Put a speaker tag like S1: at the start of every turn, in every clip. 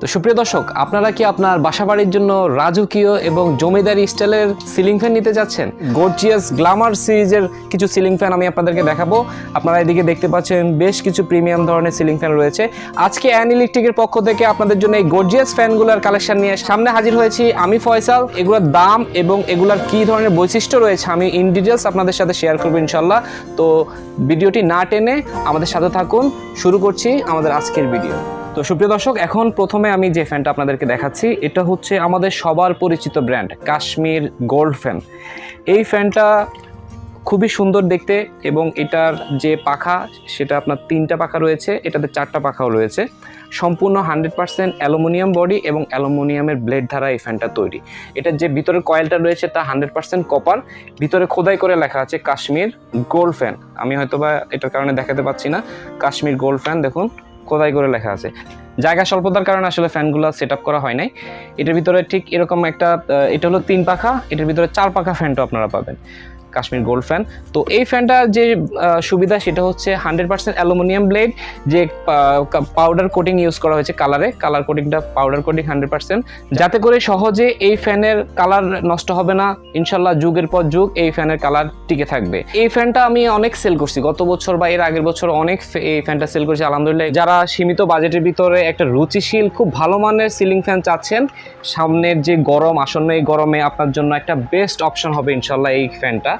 S1: তো সুপ্রিয় দর্শক, আপনারা কি আপনার বাসাবাড়ির জন্য রাজকীয় এবং জমিদারি স্টাইলের সিলিং ফ্যান নিতে যাচ্ছেন? গর্জিয়াস গ্লামার সিরিজের কিছু সিলিং ফ্যান আমি আপনাদেরকে দেখাবো। আপনারা এদিকে দেখতে পাচ্ছেন বেশ কিছু প্রিমিয়াম ধরনের সিলিং ফ্যান রয়েছে। আজকে অ্যান ইলেকট্রিকের পক্ষ থেকে আপনাদের জন্য এই গর্জিয়াস ফ্যানগুলোর কালেকশন নিয়ে সামনে হাজির হয়েছি আমি ফয়সাল। এগুলোর দাম এবং এগুলোর কি ধরনের বৈশিষ্ট্য রয়েছে আমি ইন ডিটেলস আপনাদের সাথে শেয়ার করব ইনশাল্লাহ তো ভিডিওটি না টেনে আমাদের সাথে থাকুন। শুরু করছি আমাদের আজকের ভিডিও তো সুপ্রিয় দর্শক, এখন প্রথমে আমি যে ফ্যানটা আপনাদেরকে দেখাচ্ছি, এটা হচ্ছে আমাদের সবার পরিচিত ব্র্যান্ড কাশ্মীর গোল্ড ফ্যান এই ফ্যানটা খুবই সুন্দর দেখতে এবং এটার যে পাখা, সেটা আপনার তিনটা পাখা রয়েছে, এটাতে চারটা পাখাও রয়েছে। সম্পূর্ণ হান্ড্রেড পার্সেন্ট অ্যালুমিনিয়াম বডি এবং অ্যালুমিনিয়ামের ব্লেড দ্বারা এই ফ্যানটা তৈরি। এটার যে ভিতরের কয়েলটা রয়েছে, তা হান্ড্রেড পার্সেন্ট কপার ভিতরে খোদাই করে লেখা আছে কাশ্মীর গোল্ড ফ্যান আমি হয়তো বা এটার কারণে দেখাতে পাচ্ছি না। কাশ্মীর গোল্ড ফ্যান দেখুন। খোদাই করে লেখা আছে। জায়গা স্বল্পতার কারণে আসলে ফ্যানগুলো সেট করা হয় নাই। এটার ভিতরে ঠিক এরকম একটা এটা হলো তিন পাখা, এটার ভিতরে চার পাখা ফ্যানটা আপনারা পাবেন। Kashmir gold fan. তো এই ফ্যানটার যে সুবিধা সেটা হচ্ছে হান্ড্রেড পার্সেন্ট অ্যালুমিনিয়াম ব্লেড, যে পাউডার কোটিং ইউজ করা হয়েছে কালারে কালার কোটিংটা পাউডার কোটিং হান্ড্রেড পার্সেন্ট। যাতে করে সহজে এই ফ্যানের কালার নষ্ট হবে না, ইনশাল্লাহ যুগের পর যুগ এই ফ্যানের কালার টিকে থাকবে। এই ফ্যানটা আমি অনেক সেল করছি। গত বছর বা এর আগের বছর অনেক এই ফ্যানটা সেল করছি। আলহামদুলিল্লাহ, যারা সীমিত বাজেটের ভিতরে একটা রুচিশীল, খুব ভালো মানের সিলিং ফ্যান চাচ্ছেন, সামনের যে গরম, আসন্ন এই গরমে আপনার জন্য একটা বেস্ট অপশন হবে ইনশাল্লাহ এই ফ্যানটা।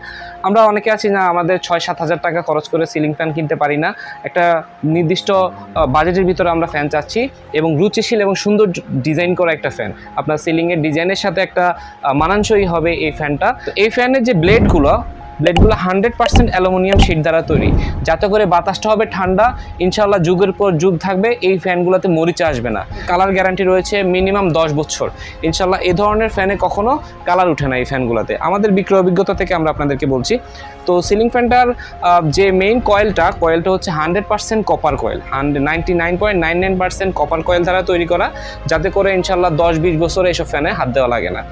S1: আমরা অনেকে আছি না, আমাদের ছয় সাত হাজার টাকা খরচ করে সিলিং ফ্যান কিনতে পারি না। একটা নির্দিষ্ট বাজেটের ভিতরে আমরা ফ্যান চাচ্ছি এবং রুচিশীল এবং সুন্দর ডিজাইন করা একটা ফ্যান আপনার সিলিংয়ের ডিজাইনের সাথে একটা মানানসই হবে এই ফ্যানটা এই ফ্যানের যে ব্লেডগুলো ব্লেডগুলো হান্ড্রেড পার্সেন্ট অ্যালুমিনিয়াম শিট দ্বারা তৈরি। যাতে করে বাতাসটা হবে ঠান্ডা ইনশাল্লাহ যুগের পর যুগ থাকবে, এই ফ্যানগুলোতে মরিচা আসবে না। কালার গ্যারান্টি রয়েছে মিনিমাম দশ বছর। ইনশাল্লাহ এ ধরনের ফ্যানে কখনো কালার উঠে না এই ফ্যানগুলোতে আমাদের বিক্রয় অভিজ্ঞতা থেকে আমরা আপনাদেরকে বলছি। তো সিলিং ফ্যানটার যে মেইন কয়েলটা কয়েলটা হচ্ছে hundred percent copper coil hundred ninety nine point nine nine percent copper coil দ্বারা তৈরি করা। যাতে করে ইনশাল্লাহ দশ বিশ বছর এইসব ফ্যানে হাত দেওয়া লাগে না।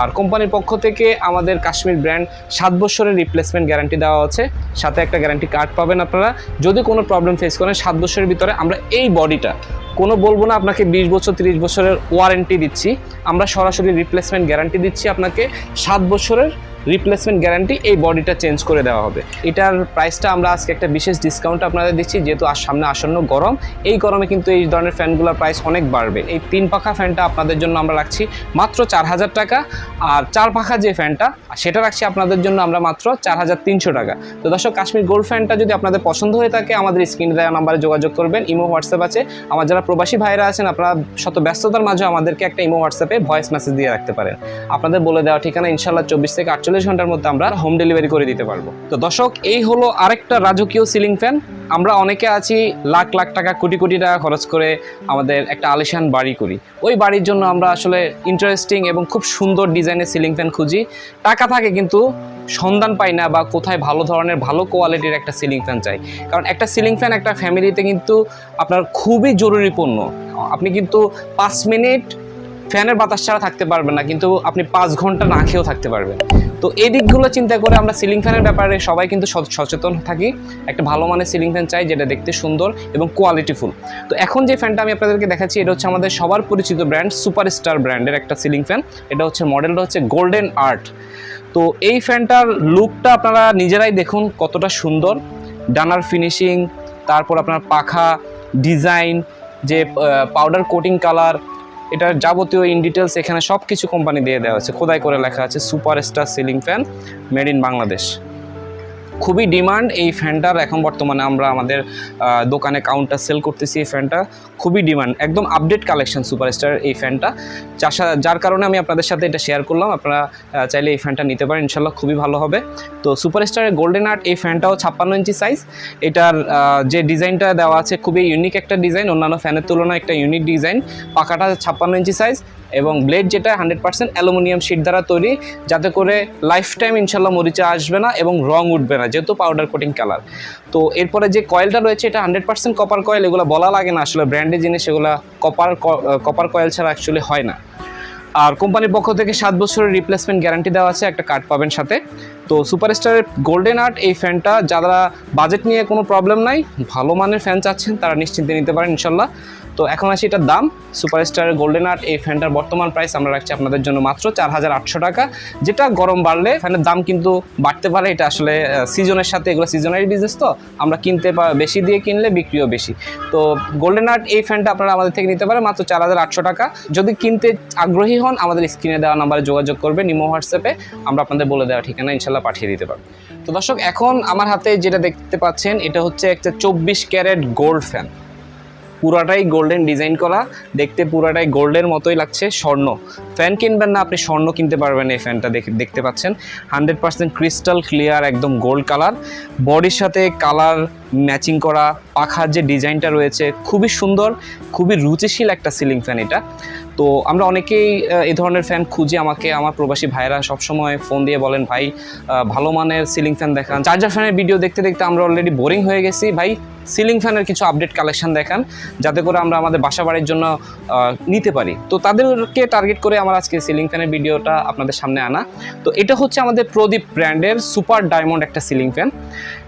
S1: আর কোম্পানির পক্ষ থেকে আমাদের কাশ্মীর ব্র্যান্ড সাত বছরের রিপ্লেসমেন্ট গ্যারান্টি দেওয়া আছে। সাথে একটা গ্যারান্টি কার্ড পাবেন আপনারা। যদি কোনো প্রবলেম ফেস করেন, সাত বছরের ভিতরে আমরা এই বডিটা কোনো বলব না, আপনাকে বিশ বছর, তিরিশ বছরের ওয়ারেন্টি দিচ্ছি। আমরা সরাসরি রিপ্লেসমেন্ট গ্যারান্টি দিচ্ছি আপনাকে, সাত বছরের রিপ্লেসমেন্ট গ্যারান্টি এই বডিটা চেঞ্জ করে দেওয়া হবে। এটার প্রাইসটা আমরা আজকে একটা বিশেষ ডিসকাউন্ট আপনাদের দিচ্ছি, যেহেতু আর সামনে আসন্ন গরম। এই গরমে কিন্তু এই ধরনের ফ্যানগুলোর প্রাইস অনেক বাড়বে। এই তিন পাখা ফ্যানটা আপনাদের জন্য আমরা রাখছি মাত্র চার হাজার টাকা, আর চার পাখা যে ফ্যানটা সেটা রাখছি আপনাদের জন্য আমরা মাত্র চার হাজার তিনশো টাকা। তো দর্শক, কাশ্মীর গোল্ড ফ্যানটা যদি আপনাদের পছন্দ হয়ে থাকে, আমাদের স্ক্রিনে দেওয়া নাম্বারে যোগাযোগ করবেন, ইমো, হোয়াটসঅ্যাপ আছে। আমার যারা প্রবাসী ভাইরা আছেন, আপনারা শত ব্যস্ততার মাঝে আমাদেরকে একটা ইমো হোয়াটসঅ্যাপে ভয়েস মেসেজ দিয়ে রাখতে পারেন। আপনাদের বলে দেওয়া ঠিকানা ইনশাল্লাহ চব্বিশ থেকে আটচল্লিশ ঘণ্টার মধ্যে আমরা হোম ডেলিভারি করে দিতে পারব। তো দর্শক, এই হলো আরেকটা রাজকীয় সিলিং ফ্যান আমরা অনেকে আছি, লাখ লাখ টাকা, কোটি কোটি টাকা খরচ করে আমাদের একটা আলিশান বাড়ি করি। ওই বাড়ির জন্য আমরা আসলে ইন্টারেস্টিং এবং খুব সুন্দর ডিজাইনের সিলিং ফ্যান খুঁজি। টাকা থাকে কিন্তু সন্ধান পাই না বা কোথায় ভালো ধরনের, ভালো কোয়ালিটির একটা সিলিং ফ্যান চাই। কারণ একটা সিলিং ফ্যান একটা ফ্যামিলিতে কিন্তু আপনার খুবই জরুরি পণ্য আপনি কিন্তু পাঁচ মিনিট ফ্যানের বাতাস ছাড়া থাকতে পারবেন না, কিন্তু আপনি পাঁচ ঘণ্টা না খেয়েও থাকতে পারবেন। তো এই দিকগুলো চিন্তা করে আমরা সিলিং ফ্যানের ব্যাপারে সবাই কিন্তু সচ- সচেতন থাকি। একটা ভালো মানের সিলিং ফ্যান চাই, যেটা দেখতে সুন্দর এবং কোয়ালিটিফুল তো এখন যে ফ্যানটা আমি আপনাদেরকে দেখাচ্ছি, এটা হচ্ছে আমাদের সবার পরিচিত ব্র্যান্ড, সুপারস্টার ব্র্যান্ডের একটা সিলিং ফ্যান। এটা হচ্ছে মডেলটা হচ্ছে গোল্ডেন আর্ট। তো এই ফ্যানটার লুকটা আপনারা নিজেরাই দেখুন কতটা সুন্দর। ডানার ফিনিশিং, তারপর আপনার পাখা, ডিজাইন যে পাউডার কোটিং কালার এটার যাবতীয় ইন ডিটেলস এখানে সব কিছু কোম্পানি দিয়ে দেওয়া আছে খোদাই করে লেখা আছে super star ceiling fan made in Bangladesh খুবই ডিমান্ড এই ফ্যানটার। এখন বর্তমানে আমরা আমাদের দোকানে কাউন্টার সেল করতেছি এই ফ্যানটা। খুবই ডিমান্ড, একদম আপডেট কালেকশন সুপারস্টার এই ফ্যানটা। যার যার কারণে আমি আপনাদের সাথে এটা শেয়ার করলাম। আপনারা চাইলে এই ফ্যানটা নিতে পারেন ইনশাল্লাহ খুবই ভালো হবে। তো সুপারস্টারের গোল্ডেন আর্ট এই ফ্যানটাও ছাপ্পান্ন ইঞ্চি সাইজ এটার যে ডিজাইনটা দেওয়া আছে খুবই ইউনিক একটা ডিজাইন, অন্যান্য ফ্যানের তুলনায় একটা ইউনিক ডিজাইন। পাখাটা ছাপ্পান্ন ইঞ্চি সাইজ এবং ব্লেড যেটা হান্ড্রেড পার্সেন্ট অ্যালুমিনিয়াম শিট দ্বারা তৈরি। যাতে করে লাইফ টাইম ইনশাল্লাহ মরিচা আসবে না এবং রং উঠবে না। যেহেতু পাউডার কোটিং কালার তো এরপরে যে কয়েলটা রয়েছে, এটা হান্ড্রেড পার্সেন্ট কপার কয়েল এগুলো বলা লাগে না। আসলে ব্র্যান্ডের জিনিস এগুলো কপার কপার কয়েল ছাড়া অ্যাকচুয়ালি হয় না। আর কোম্পানির পক্ষ থেকে সাত বছরের রিপ্লেসমেন্ট গ্যারান্টি দেওয়া আছে, একটা কার্ড পাবেন সাথে। তো সুপারস্টারের গোল্ডেন আর্ট এই ফ্যানটা যারা বাজেট নিয়ে কোনো প্রবলেম নাই, ভালো মানের ফ্যান চাচ্ছেন, তারা নিশ্চিন্তে নিতে পারেন, ইনশাল্লাহ। তো এখন আসি এটার দাম। সুপারস্টারের গোল্ডেন আর্ট এই ফ্যানটার বর্তমান প্রাইস আমরা রাখছি আপনাদের জন্য মাত্র চার হাজার আটশো টাকা। যেটা গরম বাড়লে ফ্যানের দাম কিন্তু বাড়তে পারে, এটা আসলে সিজনের সাথে, এগুলো সিজনারি বিজনেস তো। আমরা কিনতে বেশি দিয়ে কিনলে বিক্রিও বেশি। তো গোল্ডেন আর্ট এই ফ্যানটা আপনারা আমাদের থেকে নিতে পারেন মাত্র চার হাজার আটশো টাকা। যদি কিনতে আগ্রহী হন, আমাদের স্ক্রিনে দেওয়া নাম্বারে যোগাযোগ করবেন ইমো হোয়াটসঅ্যাপে আমরা আপনাদের বলে দেওয়া ঠিকানা ইনশাল্লাহ পাঠিয়ে দিতে পারব। তো দর্শক, এখন আমার হাতে যেটা দেখতে পাচ্ছেন, এটা হচ্ছে একটা চব্বিশ ক্যারেট গোল্ড ফ্যান পুরাটাই গোল্ডেন ডিজাইন করা। দেখতে পুরাটাই গোল্ডের মতোই লাগছে, স্বর্ণ। ফ্যান কিনবেন না, আপনি স্বর্ণ কিনতে পারবেন এই ফ্যানটা দেখে দেখতে পাচ্ছেন। হান্ড্রেড পার্সেন্ট ক্রিস্টাল ক্লিয়ার একদম গোল্ড কালার বডির সাথে কালার ম্যাচিং করা, পাখার যে ডিজাইনটা রয়েছে, খুবই সুন্দর, খুবই রুচিশীল একটা সিলিং ফ্যান এটা। তো আমরা অনেকেই এই ধরনের ফ্যান খুঁজি, আমাকে, আমার প্রবাসী ভাইরা সবসময় ফোন দিয়ে বলেন, ভাই ভালো মানের সিলিং ফ্যান দেখান। চার্জার ফ্যানের ভিডিও দেখতে দেখতে আমরা অলরেডি বোরিং হয়ে গেছি। ভাই সিলিং ফ্যানের কিছু আপডেট কালেকশন দেখান, যাতে করে আমরা আমাদের বাসা বাড়ির জন্য নিতে পারি। তো তাদেরকে টার্গেট করে আমার আজকে সিলিং ফ্যানের ভিডিওটা আপনাদের সামনে আনা। তো এটা হচ্ছে আমাদের প্রদীপ ব্র্যান্ডের সুপার ডায়মন্ড একটা সিলিং ফ্যান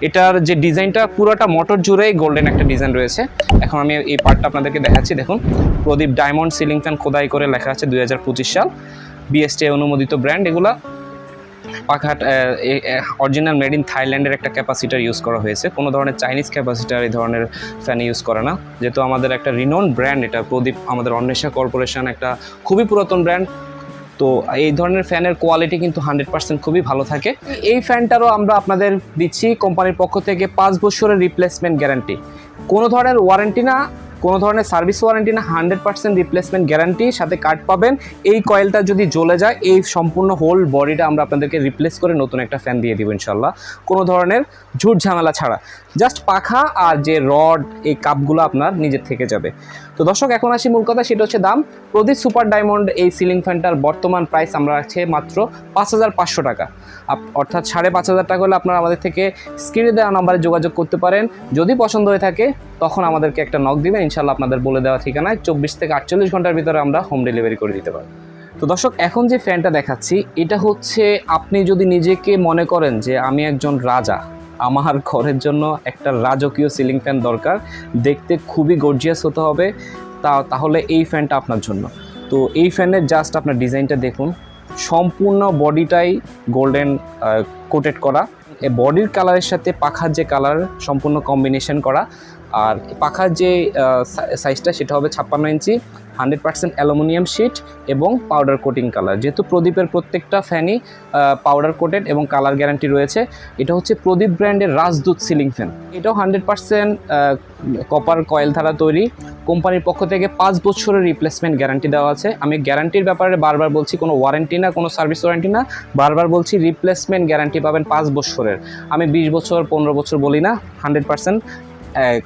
S1: এটার যে ডিজাইনটা পুরোটা মোটর জুড়েই গোল্ডেন একটা ডিজাইন রয়েছে। এখন আমি এই পার্টটা আপনাদেরকে দেখাচ্ছি, দেখুন। প্রদীপ ডায়মন্ড সিলিং ফ্যান খোদাই করে লেখা আছে দুই হাজার পঁচিশ সাল। বিএসটি অনুমোদিত ব্র্যান্ড এগুলা পাখাট অরিজিনাল মেড ইন থাইল্যান্ডের একটা ক্যাপাসিটার ইউজ করা হয়েছে। কোনো ধরনের চাইনিজ ক্যাপাসিটার এই ধরনের ফ্যান ইউজ করে না। যেহেতু আমাদের একটা রিনোন ব্র্যান্ড এটা প্রদীপ আমাদের অন্বেষা কর্পোরেশন একটা খুবই পুরাতন ব্র্যান্ড তো এই ধরনের ফ্যানের কোয়ালিটি কিন্তু হান্ড্রেড পার্সেন্ট খুবই ভালো থাকে। এই ফ্যানটারও আমরা আপনাদের দিচ্ছি কোম্পানির পক্ষ থেকে পাঁচ বছরের রিপ্লেসমেন্ট গ্যারান্টি কোনো ধরনের ওয়ারেন্টি না, কোনো ধরনের সার্ভিস ওয়ারেন্টি না হান্ড্রেড পার্সেন্ট রিপ্লেসমেন্ট গ্যারান্টি সাথে কার্ড পাবেন। এই কয়েলটা যদি জ্বলে যায়, এই সম্পূর্ণ হোল বডিটা আমরা আপনাদেরকে রিপ্লেস করে নতুন একটা ফ্যান দিয়ে দিব ইনশাল্লাহ কোনো ধরনের ঝুট ঝামেলা ছাড়া। জাস্ট পাখা আর যে রড এই কাপগুলো আপনার নিজের থেকে যাবে। তো দর্শক, এখন আসি মূল কথা, সেটা হচ্ছে দাম। প্রদীপ সুপার ডায়মন্ড এই সিলিং ফ্যানটার বর্তমান প্রাইস আমরা রাখছি মাত্র পাঁচ হাজার পাঁচশো টাকা। অর্থাৎ সাড়ে পাঁচ হাজার টাকা হলে আপনারা আমাদের থেকে স্ক্রিনে দেওয়া নাম্বারে যোগাযোগ করতে পারেন। যদি পছন্দ হয়ে থাকে, তখন আমাদেরকে একটা নক দিবেন। ইনশাল্লাহ আপনাদের বলে দেওয়া ঠিকানায় চব্বিশ থেকে আটচল্লিশ ঘণ্টার ভিতরে আমরা হোম ডেলিভারি করে দিতে পারব। তো দর্শক, এখন যে ফ্যানটা দেখাচ্ছি, এটা হচ্ছে আপনি যদি নিজেকে মনে করেন যে আমি একজন রাজা আমার ঘরের জন্য একটা রাজকীয় সিলিং ফ্যান দরকার। দেখতে খুবই গর্জিয়াস হতে হবে। তা, তাহলে এই ফ্যানটা আপনার জন্য। তো এই ফ্যানের জাস্ট আপনার ডিজাইনটা দেখুন। সম্পূর্ণ বডিটাই গোল্ডেন কোটেড করা। বডির কালারের সাথে পাখার যে কালার সম্পূর্ণ কম্বিনেশন করা। আর পাখার যে সাইজটা সেটা হবে ছাপ্পান্ন ইঞ্চি। হান্ড্রেড পার্সেন্ট অ্যালুমিনিয়াম শিট এবং পাউডার কোটিং কালার। যেহেতু প্রদীপের প্রত্যেকটা ফ্যানই পাউডার কোটেড এবং কালার গ্যারান্টি রয়েছে, এটা হচ্ছে প্রদীপ ব্র্যান্ডের রাজদূত সিলিং ফ্যান। এটাও হান্ড্রেড পার্সেন্ট কপার কয়েল দ্বারা তৈরি। কোম্পানির পক্ষ থেকে পাঁচ বছরের রিপ্লেসমেন্ট গ্যারান্টি দেওয়া আছে। আমি গ্যারান্টির ব্যাপারে বারবার বলছি, কোনো ওয়ারেন্টি না, কোনো সার্ভিস ওয়ারেন্টি না, বারবার বলছি রিপ্লেসমেন্ট গ্যারান্টি পাবেন পাঁচ বছরের। আমি বিশ বছর, পনেরো বছর বলি না, হান্ড্রেড পার্সেন্ট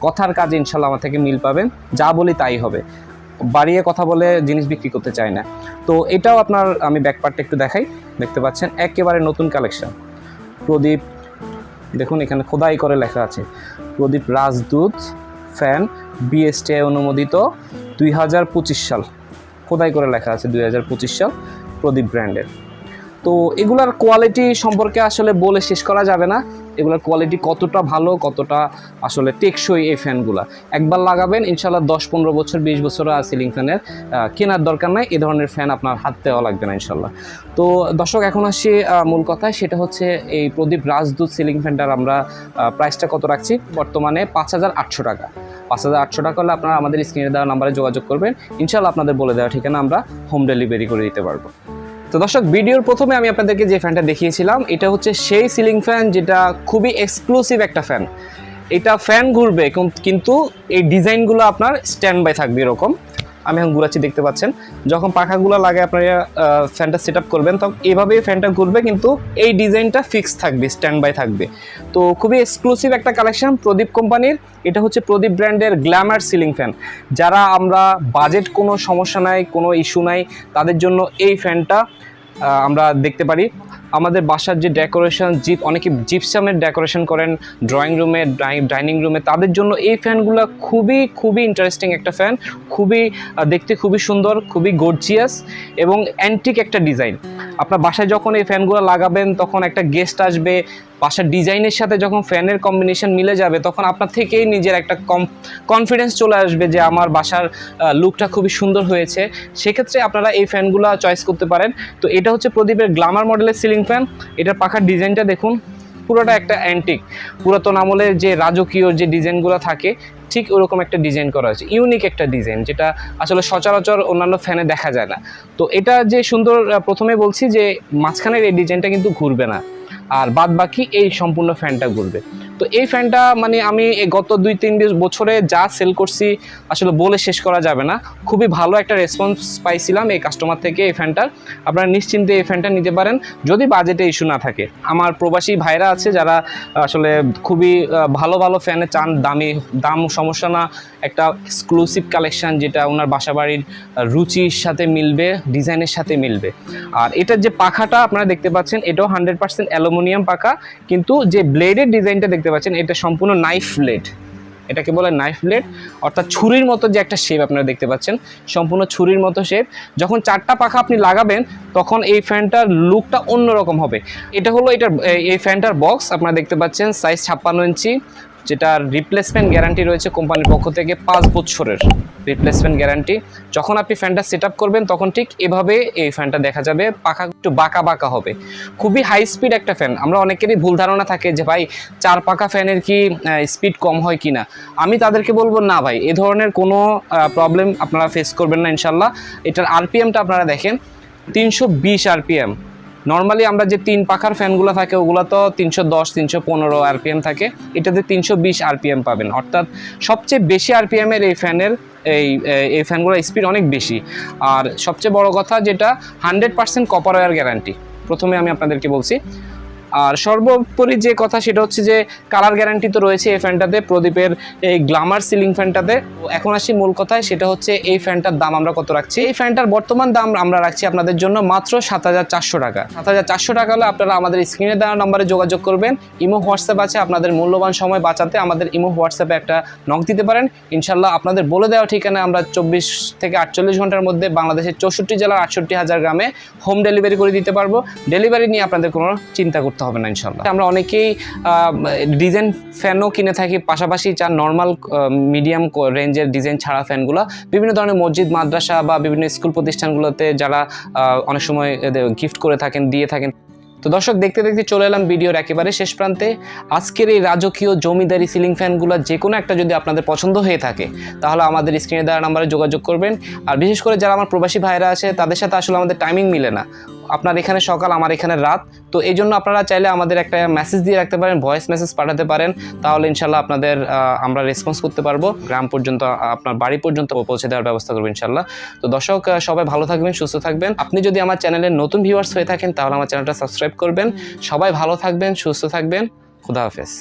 S1: কথার কাজে ইনশাল্লাহ আমার থেকে মিল পাবেন। যা বলি তাই হবে। বাড়িয়ে কথা বলে জিনিস বিক্রি করতে চাই না। তো এটাও আপনার আমি ব্যাকপার্টটা একটু দেখাই। দেখতে পাচ্ছেন, একেবারে নতুন কালেকশন প্রদীপ, দেখুন এখানে খোদাই করে লেখা আছে। প্রদীপ রাজদূত ফ্যান বিএসটিআই অনুমোদিত দুই হাজার পঁচিশ সাল। খোদাই করে লেখা আছে দুই হাজার পঁচিশ সাল প্রদীপ ব্র্যান্ডের তো এগুলার কোয়ালিটি সম্পর্কে আসলে বলে শেষ করা যাবে না। এগুলোর কোয়ালিটি কতটা ভালো, কতটা আসলে টেকসই এই ফ্যানগুলা। একবার লাগাবেন ইনশাল্লাহ দশ, পনেরো বছর, বিশ বছর আর সিলিং ফ্যানের কেনার দরকার নাই, এ ধরনের ফ্যান আপনার হাত দেওয়া লাগবে না ইনশাল্লাহ তো দর্শক, এখন আসি মূল কথায়, সেটা হচ্ছে এই প্রদীপ রাজদূত সিলিং ফ্যানটার আমরা প্রাইসটা কত রাখছি? বর্তমানে পাঁচ হাজার আটশো টাকা। পাঁচ হাজার আটশো টাকা হলে আপনারা আমাদের স্ক্রিনে দেওয়া নাম্বারে যোগাযোগ করবেন। ইনশাল্লাহ আপনাদের বলে দেওয়া ঠিকানা আমরা হোম ডেলিভারি করে দিতে পারব। তো দর্শক, ভিডিওর প্রথমে আমি আপনাদেরকে যে ফ্যানটা দেখিয়েছিলাম, এটা হচ্ছে সেই সিলিং ফ্যান যেটা খুবই এক্সক্লুসিভ একটা ফ্যান। এটা ফ্যান ঘুরবে কিন্তু এই ডিজাইনগুলো আপনার স্ট্যান্ড বাই থাকবে এরকম। আমি এখন ঘুরাচ্ছি, দেখতে পাচ্ছেন। যখন পাখাগুলো লাগে আপনারা ফ্যানটা সেট করবেন, তখন এভাবেই ফ্যানটা ঘুরবে, কিন্তু এই ডিজাইনটা ফিক্স থাকবে স্ট্যান্ড বাই থাকবে। তো খুবই এক্সক্লুসিভ একটা কালেকশন প্রদীপ কোম্পানির। এটা হচ্ছে প্রদীপ ব্র্যান্ডের গ্ল্যামার সিলিং ফ্যান। যারা আমরা বাজেট কোনো সমস্যা নাই, কোনো ইস্যু নাই, তাদের জন্য এই ফ্যানটা আমরা দেখতে পারি। আমাদের বাসার যে ডেকোরেশন জিপ, অনেকে জিপসামের ডেকোরেশন করেন ড্রয়িং রুমে ডাইনিং রুমে তাদের জন্য এই ফ্যানগুলো খুবই খুবই ইন্টারেস্টিং একটা ফ্যান। খুবই দেখতে খুবই সুন্দর, খুবই গর্জিয়াস এবং অ্যান্টিক একটা ডিজাইন আপনার বাসায় যখন এই ফ্যানগুলো লাগাবেন, তখন একটা গেস্ট আসবে বাসার ডিজাইনের সাথে যখন ফ্যানের কম্বিনেশন মিলে যাবে, তখন আপনার থেকেই নিজের একটা কম কনফিডেন্স চলে আসবে যে আমার বাসার লুকটা খুবই সুন্দর হয়েছে। সেক্ষেত্রে আপনারা এই ফ্যানগুলো চয়েস করতে পারেন। তো এটা হচ্ছে প্রদীপের গ্লামার মডেলের সিলিং ফ্যান এটার পাখার ডিজাইনটা দেখুন, পুরোটা একটা অ্যান্টিক পুরাতন আমলের যে রাজকীয় যে ডিজাইনগুলো থাকে, ঠিক ওরকম একটা ডিজাইন করা হয়েছে। ইউনিক একটা ডিজাইন, যেটা আসলে সচরাচর অন্যান্য ফ্যানে দেখা যায় না। তো এটা যে সুন্দর প্রথমে বলছি যে মাঝখানের এই ডিজাইনটা কিন্তু ঘুরবে না। আর বাদ বাকি এই সম্পূর্ণ ফ্যানটা ঘুরবে। তো এই ফ্যানটা মানে আমি গত দুই, তিন বছরে যা সেল করছি আসলে বলে শেষ করা যাবে না। খুবই ভালো একটা রেসপন্স পাইছিলাম এই কাস্টমার থেকে এই ফ্যানটার আপনারা নিশ্চিন্তে এই ফ্যানটা নিতে পারেন, যদি বাজেটে ইস্যু না থাকে। আমার প্রবাসী ভাইরা আছে যারা আসলে খুবই ভালো ভালো ফ্যানে চান, দামি, দাম সমস্যা না, একটা এক্সক্লুসিভ কালেকশন যেটা ওনার বাসাবাড়ির রুচির সাথে মিলবে ডিজাইনের সাথে মিলবে। আর এটার যে পাখাটা আপনারা দেখতে পাচ্ছেন, এটাও হান্ড্রেড পার্সেন্ট অ্যালুমিনিয়াম পাখা, কিন্তু যে ব্লেডের ডিজাইনটা দেখতে পাচ্ছেন, এটা সম্পূর্ণ নাইফ ব্লেড এটাকে বলে নাইফ ব্লেড অর্থাৎ ছুরির মতো যে একটা শেপ আপনারা দেখতে পাচ্ছেন, সম্পূর্ণ ছুরির মতো শেপ যখন চারটা পাখা আপনি লাগাবেন, তখন এই ফ্যানটার লুকটা অন্যরকম হবে। এটা হলো এটার, এই ফ্যানটার বক্স আপনারা দেখতে পাচ্ছেন সাইজ ছাপ্পান্ন ইঞ্চি যেটার রিপ্লেসমেন্ট গ্যারান্টি রয়েছে কোম্পানির পক্ষ থেকে পাঁচ বছরের রিপ্লেসমেন্ট গ্যারান্টি যখন আপনি ফ্যানটা সেট করবেন, তখন ঠিক এভাবে এই ফ্যানটা দেখা যাবে, পাখা একটু বাঁকা বাঁকা হবে। খুবই হাই স্পিড একটা ফ্যান আমরা অনেকেরই ভুল ধারণা থাকে যে, ভাই, চার পাকা ফ্যানের কি স্পিড কম হয় কি না? আমি তাদেরকে বলব, না ভাই, এ ধরনের কোনো প্রবলেম আপনারা ফেস করবেন না ইনশাল্লাহ এটার আরপিএমটা আপনারা দেখেন, তিনশো বিশ আরপিএম নর্মালি আমরা যে তিন পাখার ফ্যানগুলো থাকে, ওগুলো তো তিনশো দশ, তিনশো পনেরো আরপিএম থাকে। এটাতে তিনশো বিশ আরপিএম পাবেন। অর্থাৎ সবচেয়ে বেশি আরপিএমের এই ফ্যানের, এই এই ফ্যানগুলোর স্পিড অনেক বেশি। আর সবচেয়ে বড় কথা যেটা, hundred percent copper wire guarantee প্রথমে আমি আপনাদেরকে বলছি আর সর্বোপরি যে কথা সেটা হচ্ছে যে কালার গ্যারান্টি তো রয়েছে এই ফ্যানটাতে প্রদীপের এই গ্লামার সিলিং ফ্যানটাতে এখন আসি মূল কথায়, সেটা হচ্ছে এই ফ্যানটার দাম আমরা কত রাখছি? এই ফ্যানটার বর্তমান দাম আমরা রাখছি আপনাদের জন্য মাত্র সাত হাজার চারশো টাকা। সাত হাজার চারশো টাকা হলে আপনারা আমাদের স্ক্রিনে দেওয়া নম্বরে যোগাযোগ করবেন। ইমো হোয়াটসঅ্যাপ আছে, আপনাদের মূল্যবান সময় বাঁচাতে আমাদের ইমো হোয়াটসঅ্যাপে একটা নক দিতে পারেন। ইনশাল্লাহ আপনাদের বলে দেওয়া ঠিকানা আমরা চব্বিশ থেকে আটচল্লিশ ঘণ্টার মধ্যে বাংলাদেশের চৌষট্টি জেলার আটষট্টি হাজার গ্রামে হোম ডেলিভারি করে দিতে পারব। ডেলিভারি নিয়ে আপনাদের কোনো চিন্তা করতে হবে না ইনশাল্লাহ আমরা অনেকেই ডিজাইন ফ্যানও কিনে থাকি, পাশাপাশি চার নর্মাল মিডিয়াম রেঞ্জের ডিজাইন ছাড়া ফ্যানগুলো, বিভিন্ন ধরনের মসজিদ, মাদ্রাসা বা বিভিন্ন স্কুল প্রতিষ্ঠানগুলোতে যারা অনেক সময় গিফট করে থাকেন, দিয়ে থাকেন। তো দর্শক, দেখতে দেখতে চলে এলাম ভিডিওর একেবারে শেষ প্রান্তে। আজকের এই রাজকীয় জমিদারি সিলিং ফ্যানগুলো যে কোনো একটা যদি আপনাদের পছন্দ হয়ে থাকে, তাহলে আমাদের স্ক্রিনে দেওয়া নাম্বারে যোগাযোগ করবেন। আর বিশেষ করে যারা আমার প্রবাসী ভাইরা আছে, তাদের সাথে আসলে আমাদের টাইমিং মিলে না। আপনার এখানে সকাল, আমার এখানে রাত। তো এই জন্য আপনারা চাইলে আমাদের একটা মেসেজ দিয়ে রাখতে পারেন ভয়েস মেসেজ পাঠাতে পারেন। তাহলে ইনশাল্লাহ আপনাদের আমরা রেসপন্স করতে পারব। গ্রাম পর্যন্ত আপনার বাড়ি পর্যন্ত পৌঁছে দেওয়ার ব্যবস্থা করব ইনশাল্লাহ তো দর্শক সবাই ভালো থাকবেন, সুস্থ থাকবেন। আপনি যদি আমার চ্যানেলের নতুন ভিউয়ার্স হয়ে থাকেন, তাহলে আমার চ্যানেলটা সাবস্ক্রাইব করবেন। সবাই ভালো থাকবেন, সুস্থ থাকবেন। খুদা হাফেজ।